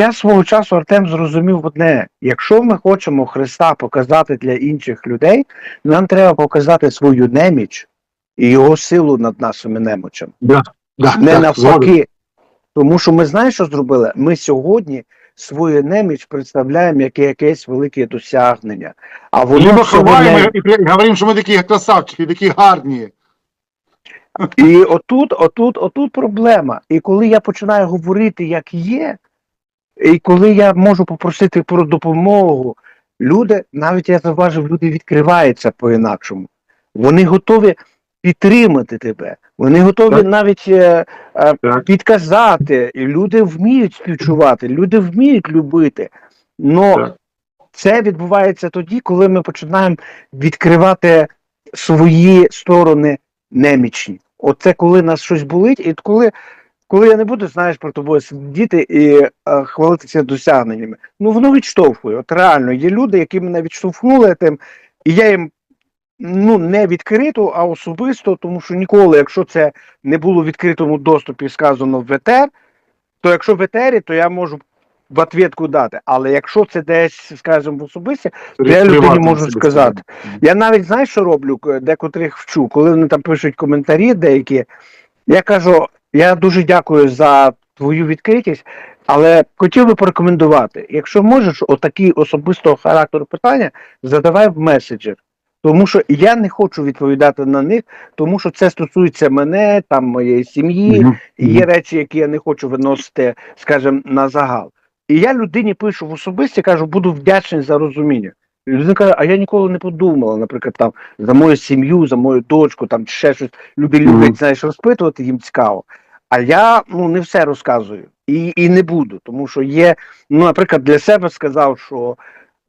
я свого часу Артем зрозумів одне: якщо ми хочемо Христа показати для інших людей, нам треба показати свою неміч і його силу над нашими немочами. Да, да, Не так, навпаки. Тому що ми знаємо, що зробили? Ми сьогодні свою неміч представляємо як якесь велике досягнення. А воно Либо ховаємо не- і говоримо, що ми такі красавчики, такі гарні. І отут, отут, отут проблема. І коли я починаю говорити, як є, і коли я можу попросити про допомогу, люди, навіть я заважив, люди відкриваються по-інакшому. Вони готові підтримати тебе. Вони готові Так. навіть е, е, підказати. І люди вміють співчувати, люди вміють любити. Но Так. це відбувається тоді, коли ми починаємо відкривати свої сторони немічні. Оце коли нас щось болить, і коли, коли я не буду, знаєш, про тобою сидіти і е, хвалитися досягненнями. Ну воно відштовхує. От реально є люди, які мене відштовхнули тим, і я їм ну не відкрито, а особисто, тому що ніколи, якщо це не було в відкритому доступі сказано в ЕТР, то якщо в етері, то я можу в ответку дати. Але якщо це десь, скажімо, в особисті, я людині можу сказати. я навіть знаєш, що роблю, декотрих вчу, коли вони там пишуть коментарі деякі, я кажу, я дуже дякую за твою відкритість, але хотів би порекомендувати, якщо можеш отакі особистого характеру питання, задавай в меседжер. Тому що я не хочу відповідати на них, тому що це стосується мене, там моєї сім'ї, і є речі, які я не хочу виносити, скажімо, на загал. І я людині пишу в особисті, кажу, буду вдячний за розуміння. І людина каже, а я ніколи не подумала, наприклад, там за мою сім'ю, за мою дочку, там чи ще щось. Люди люблять, знаєш, розпитувати, їм цікаво. А я ну не все розказую і, і не буду, тому що є, ну, наприклад, для себе сказав, що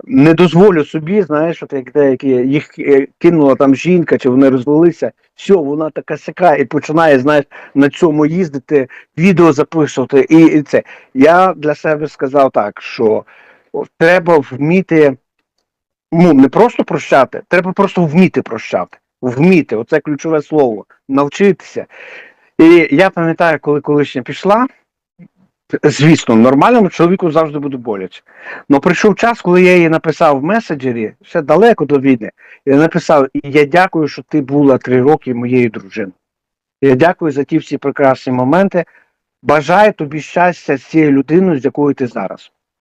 не дозволю собі, знаєш, от як деякі їх е, кинула там жінка, чи вони розвелися, все, вона така сяка і починає, знаєш, на цьому їздити, відео записувати. І, і це. Я для себе сказав так, що треба вміти ну, не просто прощати, треба просто вміти прощати. Вміти, оце ключове слово, навчитися. І я пам'ятаю, коли колишня пішла, звісно, нормальному чоловіку завжди буде боляче. Але прийшов час, коли я їй написав в меседжері, ще далеко до війни, я написав: я дякую, що ти була три роки моєю дружиною. Я дякую за ті всі прекрасні моменти. Бажаю тобі щастя з цією людиною, з якою ти зараз.